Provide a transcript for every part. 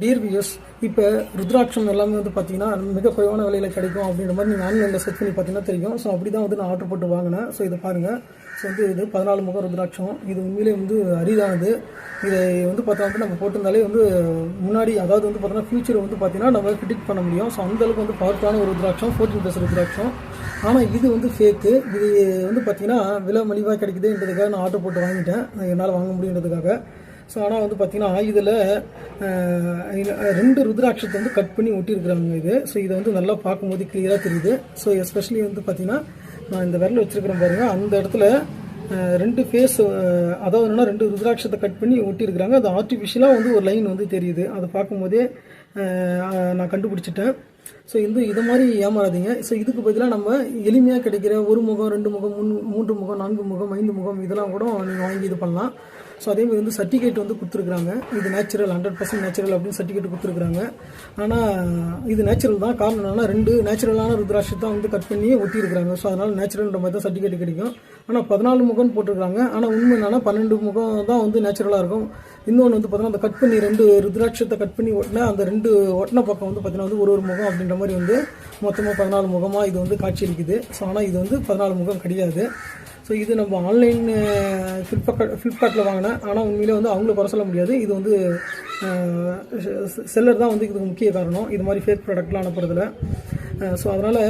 Dear views இப்போ ருத்ராட்சம் எல்லாமே வந்து பார்த்தீங்கன்னா மிக குறைவான விலையில் கிடைக்கும் அப்படின்ற மாதிரி நீங்கள் ஆன்லைனில் செர்ச் பண்ணி பார்த்தீங்கன்னா தெரியும். ஸோ அப்படி தான் வந்து நான் ஆர்டர் போட்டு வாங்கினேன். ஸோ இதை பாருங்கள் ஸோ வந்து இது பதினாலு முகம் ருத்ராட்சம். இது உண்மையிலே வந்து அரிதானது. இதை வந்து பார்த்தா வந்து நம்ம போட்டிருந்தாலே வந்து முன்னாடி அதாவது வந்து பார்த்தோன்னா ஃபியூச்சர் வந்து பார்த்தீங்கன்னா நம்ம ப்ரிடிக்ட் பண்ண முடியும். ஸோ அந்தளவுக்கு வந்து பவர்ஃபுல்லான ஒரு ருத்ராட்சம் ஃபோர்டீன் ப்ளஸ் ருத்ராட்சம். ஆனால் இது வந்து ஃபேக்கு இது வந்து பார்த்தீங்கன்னா விலை மலிவாக கிடைக்குதுன்றதுக்காக நான் ஆர்டர் போட்டு வாங்கிட்டேன். என்னால் வாங்க முடியுன்றதுக்காக. ஸோ ஆனால் வந்து பார்த்தீங்கன்னா இதில் ரெண்டு ருத்ராட்சத்தை வந்து கட் பண்ணி ஒட்டியிருக்கிறாங்க இது. ஸோ இதை வந்து நல்லா பார்க்கும்போது கிளியராக தெரியுது. ஸோ எஸ்பெஷலி வந்து பார்த்தீங்கன்னா நான் இந்த விரல் வச்சுருக்கிறேன் பாருங்கள் அந்த இடத்துல ரெண்டு ஃபேஸ் அதாவது என்னன்னா ரெண்டு ருத்ராட்சத்தை கட் பண்ணி ஒட்டியிருக்கிறாங்க. அது ஆர்டிஃபிஷியலாக வந்து ஒரு லைன் வந்து தெரியுது. அதை பார்க்கும்போதே நான் கண்டுபிடிச்சிட்டேன். ஸோ இந்த இதை மாதிரி ஏமாறாதீங்க. ஸோ இதுக்கு பதிலாக நம்ம எளிமையாக கிடைக்கிற ஒரு முகம் ரெண்டு முகம் மூணு மூன்று முகம் நான்கு முகம் ஐந்து முகம் இதெல்லாம் கூட நீங்கள் வாங்கி இது பண்ணலாம். ஸோ அதே மாதிரி வந்து சர்டிஃபிகேட் வந்து கொடுத்துருக்குறாங்க. இது நேச்சுரல் ஹண்ட்ரட் பர்சன்ட் நேச்சுரல் அப்படின்னு சர்டிஃபிகேட் கொடுத்துருக்குறாங்க. ஆனால் இது நேச்சுரல் தான். காரணம் என்னன்னா ரெண்டு நேச்சுரலான ருத்ராட்சத்தை வந்து கட் பண்ணி ஒட்டியிருக்கிறாங்க ஸோ அதனால் நேச்சுரல்ன்ற மாதிரி தான் சர்டிஃபிகேட் கிடைக்கும். ஆனால் பதினாலு முகம்னு போட்டிருக்காங்க ஆனால் உண்மை என்னன்னா பன்னெண்டு முகம் தான் வந்து நேச்சுரலாக இருக்கும். இன்னொன்று வந்து பார்த்தீங்கன்னா அந்த கட் பண்ணி ரெண்டு ருத்ராட்சத்தை கட் பண்ணி ஒட்டினா அந்த ரெண்டு ஒட்டின பக்கம் வந்து பார்த்தீங்கன்னா வந்து ஒரு ஒரு முகம் அப்படின்ற மாதிரி வந்து மொத்தமாக பதினாலு முகமாக இது வந்து காட்சி அளிக்குது. ஸோ ஆனால் இது வந்து பதினாலு முகம் கிடையாது. ஸோ இது நம்ம ஆன்லைன் ஃப்ளிப்கார்ட் ஃப்ளிப்கார்ட்டில் வாங்கினேன். ஆனால் உண்மையிலே வந்து அவங்கள குறை சொல்ல முடியாது. இது வந்து செல்லர் தான் வந்து இதுக்கு முக்கிய காரணம். இது மாதிரி ஃபேக் ப்ராடக்ட்லாம் அனுப்புறதுல ஸோ அதனால்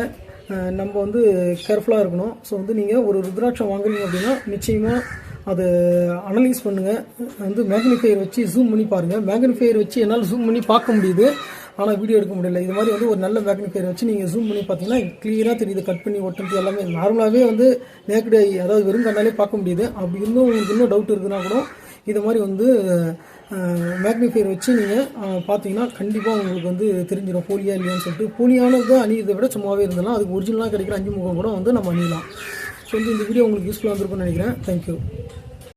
நம்ம வந்து கேர்ஃபுல்லாக இருக்கணும். ஸோ வந்து நீங்கள் ஒரு ருத்ராட்சம் வாங்குறீங்க அப்படின்னா நிச்சயமாக அதை அனலைஸ் பண்ணுங்கள் வந்து மேக்னிஃபையர் வச்சு ஜூம் பண்ணி பாருங்கள் மேக்னிஃபையர் வச்சு என்னால் ஜூம் பண்ணி பார்க்க முடியுது. ஆனால் வீடியோ எடுக்க முடியல. இது மாதிரி வந்து ஒரு நல்ல மேக்னிஃபையர் வச்சு நீங்கள் ஜூம் பண்ணி பார்த்தீங்கன்னா கிளியராக தெரியுது கட் பண்ணி ஒட்டுறது எல்லாமே. நார்மலாகவே வந்து நேக்கடு அதாவது வெறும் கண்ணாலே பார்க்க முடியுது. அப்படி இன்னும் உங்களுக்கு இன்னும் டவுட் இருக்குன்னா கூட இது மாதிரி வந்து மேக்னிஃபையர் வச்சு நீங்கள் பார்த்தீங்கன்னா கண்டிப்பாக உங்களுக்கு வந்து தெரிஞ்சிடும் போலியா இல்லையான்னு சொல்லிட்டு. போலியானது அணியதை விட சும்மாவே இருந்தாலும் அதுக்கு ஒரிஜினலாக கிடைக்கிற அஞ்சு முகம் கூட வந்து நம்ம அணியலாம். ஸோ வந்து இந்த வீடியோ உங்களுக்கு யூஸ்ஃபுல்லாக இருந்திருக்கும்னு நினைக்கிறேன். தேங்க்யூ